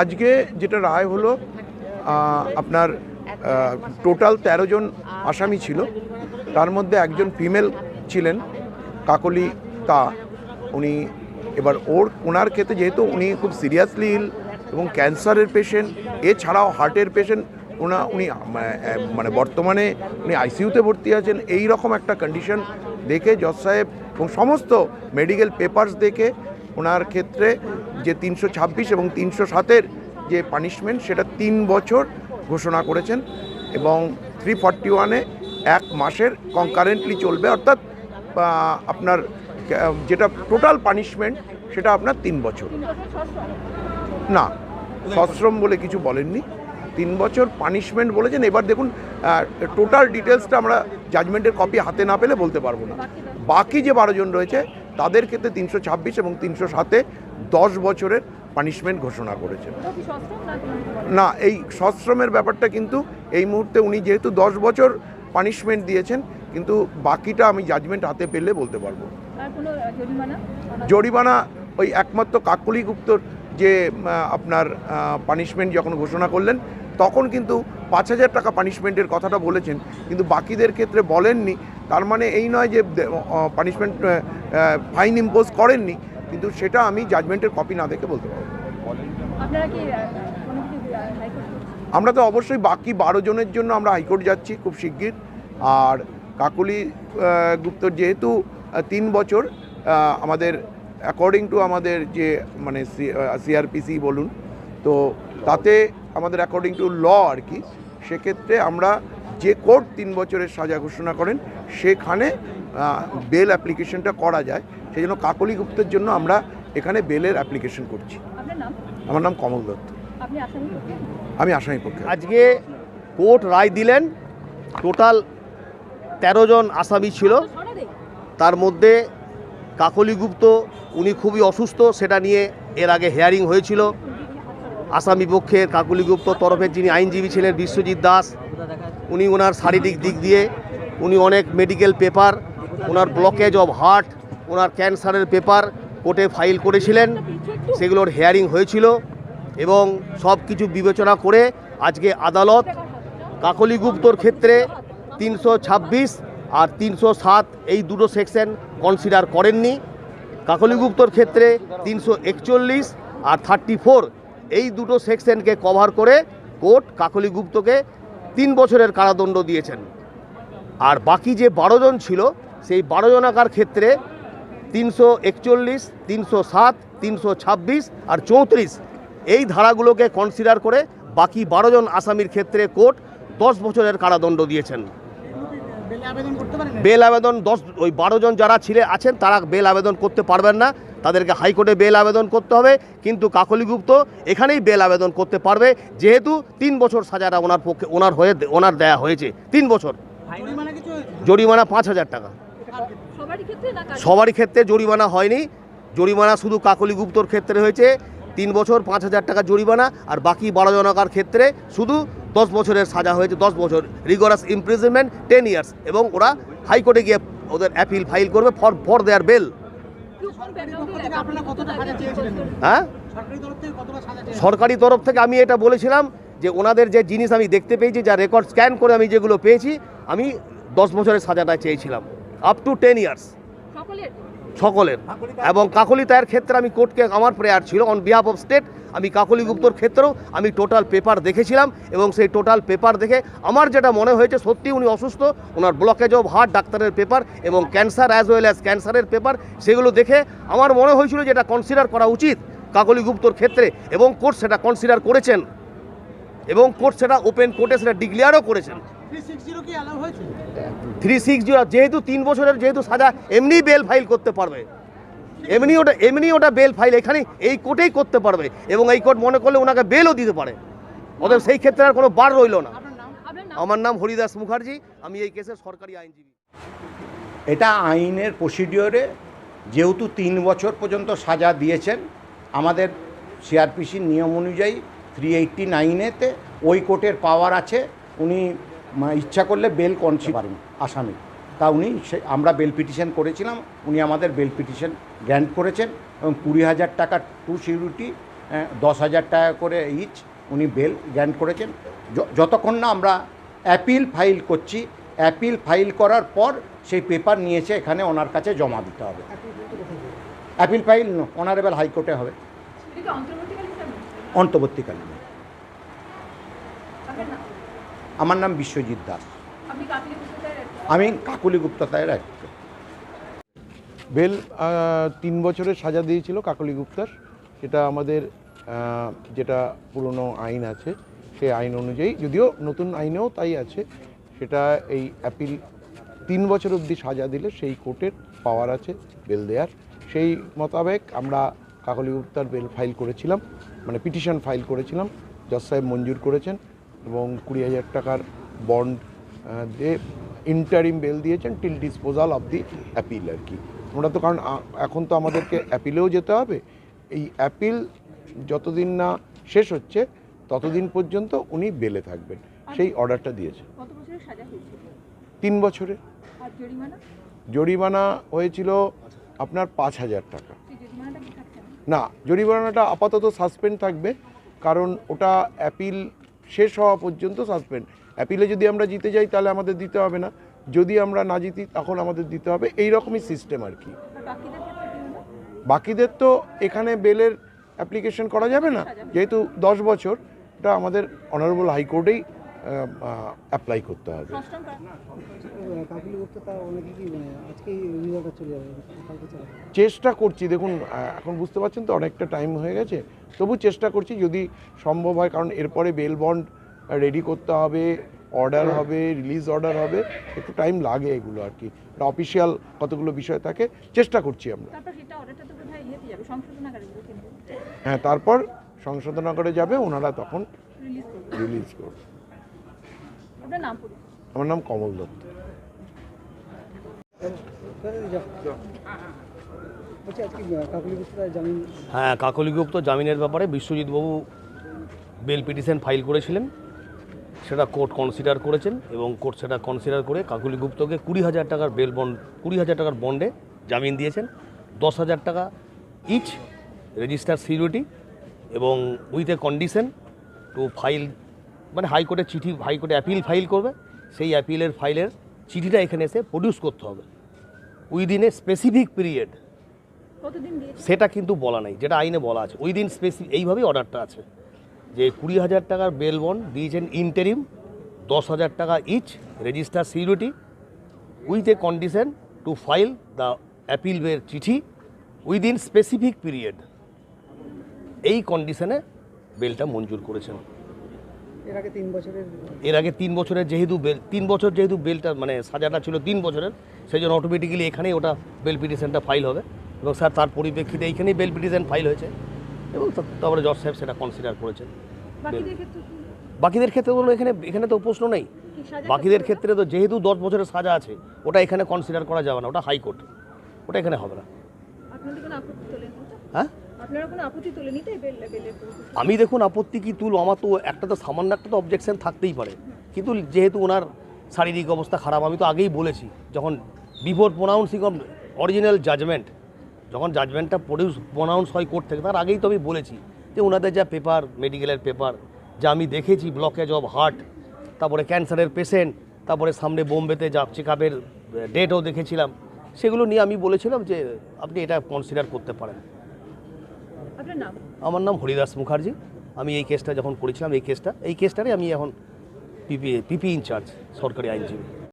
আজকে যেটা রায় হলো আপনার টোটাল তেরো জন আসামি ছিল। তার মধ্যে একজন ফিমেল ছিলেন কাকলি তা উনি এবার ওর ওনার ক্ষেত্রে যেহেতু উনি খুব সিরিয়াসলি ইল এবং ক্যান্সারের পেশেন্ট এছাড়াও হার্টের পেশেন্ট ওনা উনি মানে, মানে বর্তমানে উনি আইসিইউতে ভর্তি আছেন। এই রকম একটা কন্ডিশন দেখে জজ সাহেব এবং সমস্ত মেডিকেল পেপারস দেখে ওনার ক্ষেত্রে যে তিনশো ছাব্বিশ এবং তিনশো সাতের যে পানিশমেন্ট সেটা তিন বছর ঘোষণা করেছেন এবং থ্রি ফর্টি ওয়ানে এক মাসের কনকারেন্টলি চলবে। অর্থাৎ আপনার যেটা টোটাল পানিশমেন্ট সেটা আপনার তিন বছর। না, সশ্রম বলে কিছু বলেননি। তিন বছর পানিশমেন্ট বলেছেন। এবার দেখুন টোটাল ডিটেলসটা আমরা জাজমেন্টের কপি হাতে না পেলে বলতে পারব না। বাকি যে বারোজন রয়েছে তাদের ক্ষেত্রে তিনশো ছাব্বিশ এবং তিনশো সাতে দশ বছরের পানিশমেন্ট ঘোষণা করেছেন না এই সশ্রমের ব্যাপারটা কিন্তু এই মুহূর্তে উনি যেহেতু দশ বছর পানিশমেন্ট দিয়েছেন কিন্তু বাকিটা আমি জাজমেন্ট হাতে পেলে বলতে পারব। জরিমানা? ওই একমাত্র কাকলি গুপ্তর যে আপনার পানিশমেন্ট যখন ঘোষণা করলেন তখন কিন্তু পাঁচ হাজার টাকা পানিশমেন্টের কথাটা বলেছেন কিন্তু বাকিদের ক্ষেত্রে বলেননি। তার মানে এই নয় যে পানিশমেন্ট ফাইন ইম্পোজ করেননি কিন্তু সেটা আমি জাজমেন্টের কপি না দেখে বলতে পারব। আমরা তো অবশ্যই বাকি বারো জনের জন্য আমরা হাইকোর্ট যাচ্ছি খুব শিগগির। আর কাকুলি আহ, গুপ্তর যেহেতু তিন বছর আমাদের অ্যাকর্ডিং টু আমাদের যে মানে সিআরপিসি বলুন তো তাতে আমাদের অ্যাকর্ডিং টু ল আর কি সেক্ষেত্রে আমরা যে কোর্ট তিন বছরের সাজা ঘোষণা করেন সেখানে বেল অ্যাপ্লিকেশনটা করা যায়। সেই জন্য কাকলি গুপ্তের জন্য আমরা এখানে বেলের অ্যাপ্লিকেশন করছি। আমার নাম কমল দত্ত। আপনি আসামি করতে আমি আসামি পক্ষে। আজকে কোর্ট রায় দিলেন টোটাল তেরো জন আসামি ছিল। তার মধ্যে কাকলি গুপ্ত উনি খুবই অসুস্থ সেটা নিয়ে এর আগে হেয়ারিং হয়েছিল। আসামি পক্ষের কাকলি গুপ্ত তরফের যিনি আইনজীবী ছিলেন বিশ্বজিৎ দাস উনি ওনার শারীরিক দিক দিয়ে, উনি অনেক মেডিকেল পেপার ওনার ব্লকেজ অফ হার্ট ওনার ক্যান্সারের পেপার কোর্টে ফাইল করেছিলেন। সেগুলোর হেয়ারিং হয়েছিল এবং সব কিছু বিবেচনা করে আজকে আদালত কাকলি গুপ্তর ক্ষেত্রে তিনশো ছাব্বিশ আর তিনশো সাত এই দুটো সেকশন কনসিডার করেননি। কাকলি গুপ্তর ক্ষেত্রে তিনশো একচল্লিশ আর থার্টি এই দুটো সেকশনকে কভার করে কোর্ট কাকলি গুপ্তকে তিন বছরের কারাদণ্ড দিয়েছেন। আর বাকি যে বারো জন ছিল, সেই বারো জনাকার ক্ষেত্রে তিনশো একচল্লিশ, তিনশো সাত, তিনশো ছাব্বিশ আর চৌত্রিশ এই ধারাগুলোকে কনসিডার করে বাকি বারো জন আসামির ক্ষেত্রে কোর্ট দশ বছরের কারাদণ্ড দিয়েছেন। বেল আবেদন দশ ওই বারো জন যারা ছিলে আছেন তারা বেল আবেদন করতে পারবেন না। তাদেরকে হাইকোর্টে বেল আবেদন করতে হবে। কিন্তু কাকলি গুপ্ত এখানেই বেল আবেদন করতে পারবে। যেহেতু তিন বছর সাজাটা ওনার পক্ষে ওনার হয়ে ওনার দেয়া হয়েছে। তিন বছর। জরিমানা পাঁচ হাজার টাকা। সবারই ক্ষেত্রে সবারই ক্ষেত্রে জরিমানা হয়নি। জরিমানা শুধু কাকলি গুপ্তর ক্ষেত্রে হয়েছে। তিন বছর পাঁচ হাজার টাকা জরিমানা। আর বাকি বারো জনকার ক্ষেত্রে শুধু দশ বছরের সাজা হয়েছে, দশ বছর রিগরাস ইমপ্রিজনমেন্ট টেন ইয়ার্স এবং ওরা হাইকোর্টে গিয়ে ওদের অ্যাপিল ফাইল করবে ফর ফর দেয়ার বেল হ্যাঁ? সরকারি তরফ থেকে আমি এটা বলেছিলাম যে ওনাদের যে জিনিস আমি দেখতে পেয়েছি, যা রেকর্ড স্ক্যান করে আমি যেগুলো পেয়েছি, আমি দশ বছরের সাজাটা চেয়েছিলাম আপ টু টেন ইয়ার্স সকলের। এবং কাকলি তায়ের ক্ষেত্রে আমি কোর্টকে আমার প্রেয়ার ছিল অন বিহাফ অফ স্টেট আমি কাকলি গুপ্তর ক্ষেত্রেও আমি টোটাল পেপার দেখেছিলাম এবং সেই টোটাল পেপার দেখে আমার যেটা মনে হয়েছে সত্যি উনি অসুস্থ, ওনার ব্লকেজ অফ হার্ট ডাক্তারের পেপার এবং ক্যান্সার অ্যাজ ওয়েল অ্যাজ ক্যান্সারের পেপার সেগুলো দেখে আমার মনে হয়েছিল যে এটা কনসিডার করা উচিত কাকলি গুপ্তর ক্ষেত্রে এবং কোর্ট সেটা কনসিডার করেছেন। এবং কোর্ট সেটা ওপেন কোর্টে সেটা ডিক্লেয়ারও করেছেন। থ্রি সিক্স জিরো যেহেতু তিন বছরের যেহেতু সাজা এমনি বেল ফাইল করতে পারবে। এমনি ওটা এমনি ওটা বেল ফাইল এখানে এই কোর্টেই করতে পারবে এবং এই কোর্ট মনে করলে ওনাকে বেলও দিতে পারে। অতএব সেই ক্ষেত্রে আর কোনো বার রইল না। আমার নাম হরিদাস মুখার্জি আমি এই কেসের সরকারি আইনজীবী। এটা আইনের প্রসিডিওরে যেহেতু তিন বছর পর্যন্ত সাজা দিয়েছেন আমাদের সিআরপিসির নিয়ম অনুযায়ী থ্রি এইটটি নাইনেতে ওই কোর্টের পাওয়ার আছে। উনি ইচ্ছা করলে বেল কনসি পারেন আসামি। তা উনি সে আমরা বেল পিটিশন করেছিলাম উনি আমাদের বেল পিটিশন গ্র্যান্ট করেছেন এবং কুড়ি হাজার টাকা টু সিউরিটি দশ হাজার টাকা করে ইচ উনি বেল গ্র্যান্ট করেছেন। যতক্ষণ না আমরা অ্যাপিল ফাইল করছি অ্যাপিল ফাইল করার পর সেই পেপার নিয়েছে এখানে ওনার কাছে জমা দিতে হবে। অ্যাপিল ফাইল অনারেবল হাইকোর্টে হবে। অন্তর্বর্তীকালীন সরকার? অন্তর্বর্তীকালীন আপনার নাম? আমার নাম বিশ্বজিৎ দাস। আমি কাকুলি গুপ্ততায়ের এক বেল তিন বছরের সাজা দিয়েছিল কাকলি গুপ্তার। সেটা আমাদের যেটা পুরনো আইন আছে সেই আইন অনুযায়ী যদিও নতুন আইনেও তাই আছে সেটা এই অ্যাপিল তিন বছর অবধি সাজা দিলে সেই কোর্টের পাওয়ার আছে বেল দেওয়ার সেই মোতাবেক আমরা কাকলি গুপ্তার বেল ফাইল করেছিলাম মানে পিটিশন ফাইল করেছিলাম জজ সাহেব মঞ্জুর করেছেন। এবং কুড়ি হাজার টাকার বন্ড দিয়ে ইন্টারিম বেল দিয়েছেন till disposal of the appeal আর কি। আমরা তো কারণ এখন তো আমাদেরকে অ্যাপিলেও যেতে হবে। এই অ্যাপিল যতদিন না শেষ হচ্ছে ততদিন পর্যন্ত উনি বেলে থাকবেন। সেই অর্ডারটা দিয়েছে তিন বছরে। জরিমানা? হয়েছিল আপনার পাঁচ হাজার টাকা। না? জরিমানাটা আপাতত সাসপেন্ড থাকবে। কারণ ওটা অ্যাপিল শেষ হওয়া পর্যন্ত সাসপেন্ড অ্যাপিলে যদি আমরা জিতে যাই তাহলে আমাদের দিতে হবে না। যদি আমরা না জিতি তখন আমাদের দিতে হবে। এই রকমই সিস্টেম আর কি বাকিদের তো এখানে বেলের অ্যাপ্লিকেশন করা যাবে না। যেহেতু দশ বছর এটা আমাদের অনারেবল হাইকোর্টেই অ্যাপ্লাই করতে হবে। চেষ্টা করছি দেখুন এখন বুঝতে পারছেন তো অনেকটা টাইম হয়ে গেছে। তবু চেষ্টা করছি যদি সম্ভব হয় কারণ এরপরে বেল বন্ড রেডি করতে হবে অর্ডার হবে রিলিজ অর্ডার হবে একটু টাইম লাগে এগুলো আর কি। অফিসিয়াল কতগুলো বিষয় থাকে চেষ্টা করছি আমরা। হ্যাঁ তারপর সংশোধনগরে যাবে ওনারা তখন রিলিজ করবে। আপনার নাম পড়ি। আমার নাম কমল দত্ত। আজকে কাকুলি গুপ্তা হ্যাঁ জামিনের ব্যাপারে বিশ্বজিৎবাবু বেল পিটিশন ফাইল করেছিলেন। সেটা কোর্ট কনসিডার করেছেন এবং কোর্ট সেটা কনসিডার করে কাকলিগুপ্তকে কুড়ি হাজার টাকার বেল বন্ড কুড়ি হাজার টাকার বন্ডে জামিন দিয়েছেন। দশ হাজার টাকা ইচ রেজিস্টার সিকিউরিটি এবং with a condition to file মানে হাইকোর্টে চিঠি হাইকোর্টে অ্যাপিল ফাইল করবে। সেই অ্যাপিলের ফাইলের চিঠিটা এখানে এসে প্রডিউস করতে হবে। উইদিন এ স্পেসিফিক পিরিয়ড সেটা কিন্তু বলা নেই যেটা আইনে বলা আছে। ওই দিন স্পেসি এইভাবেই অর্ডারটা আছে। যে কুড়ি হাজার টাকার বেল বন্ড দিয়েছেন ইন্টারিম দশ হাজার টাকা each register security with a condition to file the appeal বের চিঠি উইদিন স্পেসিফিক পিরিয়ড এই কন্ডিশনে বেলটা মঞ্জুর করেছেন। এর আগে তিন বছরের এর আগে তিন বছরের যেহেতু বেল তিন বছর যেহেতু বেলটা মানে সাজাটা ছিল তিন বছরের সেই জন্য অটোমেটিক্যালি এখানেই ওটা বেল পিটিশনটা ফাইল হবে। এবং স্যার তার পরিপ্রেক্ষিতে এইখানেই বেল পিটিশন ফাইল হয়েছে। এবং তারপরে জজ সাহেব সেটা কনসিডার করেছেন। বাকিদের ক্ষেত্রে কোনো এখানে এখানে তো প্রশ্ন নেই। বাকিদের ক্ষেত্রে তো যেহেতু দশ বছরের সাজা আছে ওটা এখানে কনসিডার করা যাবে না ওটা হাইকোর্ট ওটা এখানে হবে না। হ্যাঁ? আপনারা কোনো আপত্তি তোলেনি আমি দেখুন, আপত্তি কি তুল, আমার তো একটা তো সামান্য একটা তো অবজেকশন থাকতেই পারে। কিন্তু যেহেতু ওনার শারীরিক অবস্থা খারাপ, আমি তো আগেই বলেছি, যখন before pronouncing of original judgement যখন জাজমেন্টটা প্রডিউস প্রোনাউন্স হয় কোর্ট থেকে, তার আগেই তো আমি বলেছি যে ওনাদের যা পেপার মেডিকেলের পেপার যা আমি দেখেছি ব্লকেজ অফ হার্ট তারপরে ক্যান্সারের পেশেন্ট তারপরে সামনে বোম্বেতে যা চেক আপের ডেটও দেখেছিলাম, সেগুলো নিয়ে আমি বলেছিলাম যে আপনি এটা কনসিডার করতে পারেন। আপনার নাম? আমার নাম হরিদাস মুখার্জি। আমি এই কেসটা যখন করেছিলাম, এই কেসটা, এই কেসটারে আমি এখন পিপি পিপি ইনচার্জ সরকারি আইনজীবী।